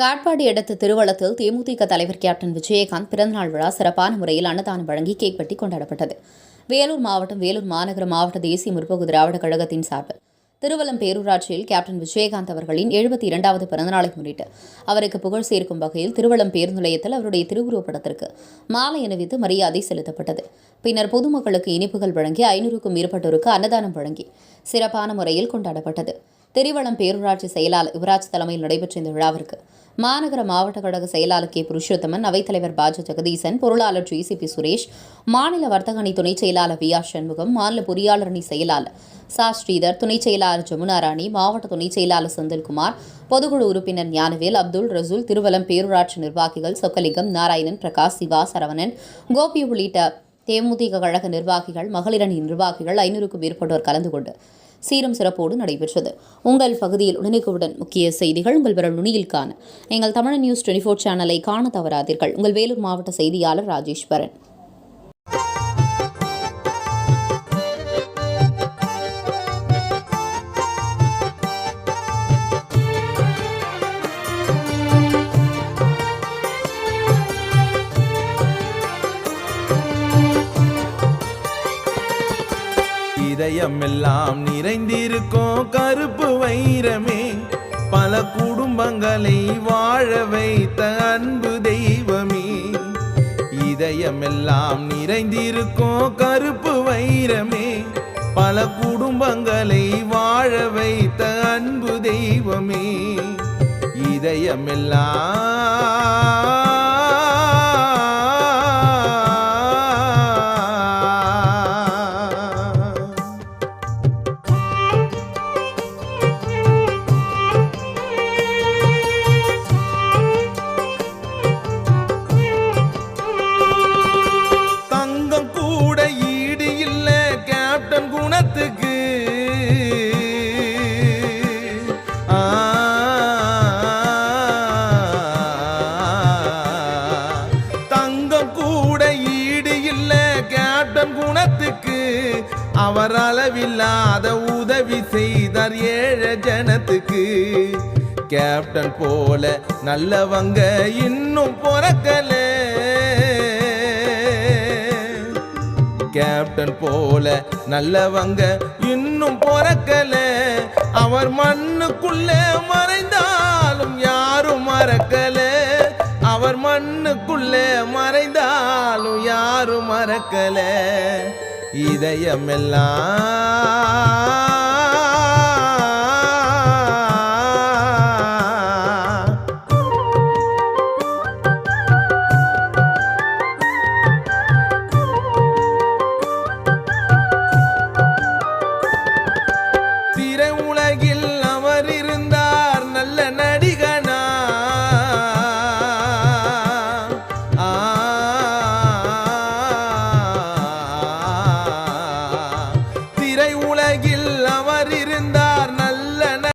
காட்பாடி அடுத்த திருவள்ளத்தில் தேமுதிக தலைவர் கேப்டன் விஜயகாந்த் பிறந்தநாள் விழா சிறப்பான முறையில் அன்னதானம் வழங்கி கேக் வெட்டி கொண்டாடப்பட்டது. வேலூர் மாவட்டம் வேலூர் மாநகர மாவட்ட தேசிய முற்போக்கு திராவிட கழகத்தின் சார்பில் திருவலம் பேரூராட்சியில் கேப்டன் விஜயகாந்த் அவர்களின் எழுபத்தி இரண்டாவது பிறந்தநாளை முன்னிட்டு அவருக்கு புகழ் சேர்க்கும் வகையில் திருவலம் பேருந்து நிலையத்தில் அவருடைய திருவுருவப் படத்திற்கு மாலை அணிவித்து மரியாதை செலுத்தப்பட்டது. பின்னர் பொதுமக்களுக்கு இனிப்புகள் வழங்கி ஐநூறுக்கும் மேற்பட்டோருக்கு அன்னதானம் வழங்கி சிறப்பான முறையில் கொண்டாடப்பட்டது. திரிவளம் பேரூராட்சி செயலாளர் யுவராஜ் தலைமையில் நடைபெற்ற இந்த விழாவிற்கு மாநகர மாவட்ட கழக செயலாளர் கே. புருஷோத்தமன் அவைத்தலைவர் பாஜ ஜெகதீசன் பொருளாளர் ஜிசிபி சுரேஷ் மாநில வர்த்தக அணி துணைச் செயலாளர் வி. ஆர். சண்முகம் மாநில பொறியாளர் அணி செயலாளர் சா. ஸ்ரீதர் துணைச் செயலாளர் ஜமுனா ராணி மாவட்ட துணைச் செயலாளர் செந்தில்குமார் பொதுக்குழு உறுப்பினர் ஞானவேல் அப்துல் ரசூல் திருவலம் பேரூராட்சி நிர்வாகிகள் சொக்கலிங்கம் நாராயணன் பிரகாஷ் சிவா சரவணன் கோபி உள்ளிட்ட தேமுதிக கழக நிர்வாகிகள் மகளிரணி நிர்வாகிகள் ஐநூறுக்கும் மேற்பட்டோர் கலந்து கொண்டு சீரும் சிறப்போடு நடைபெற்றது. உங்கள் பகுதியில் உடனுக்குடன் முக்கிய செய்திகள் உங்கள் விரல் நுனியில் காண. எங்கள் தமிழ் நியூஸ் டுவெண்டி ஃபோர் சேனலை காண தவறாதீர்கள். உங்கள் வேலூர் மாவட்ட செய்தியாளர் ராஜேஸ்வரன். இதயமெல்லாம் நிறைந்திருக்கும் கருப்பு வைரமே. பல குடும்பங்களை வாழ வைத்த அன்பு தெய்வமே. இதயமெல்லாம் நிறைந்திருக்கும் கருப்பு வைரமே. பல குடும்பங்களை வாழ வைத்த அன்பு தெய்வமே. இதயமெல்லாம் கேப்டன் குணத்துக்கு அவர் அளவில்லாத உதவி செய்தார் ஏழ ஜனத்துக்கு. கேப்டன் போல நல்லவங்க இன்னும் பிறக்கல. கேப்டன் போல நல்லவங்க இன்னும் பிறக்கல. அவர் மண்ணுக்குள்ள மறைந்தாலும் யாரும் மறக்கல. மண்ணுக்குள்ளே மறைந்தாலும் யாரும் மறக்கல. இதயமெல்லாம்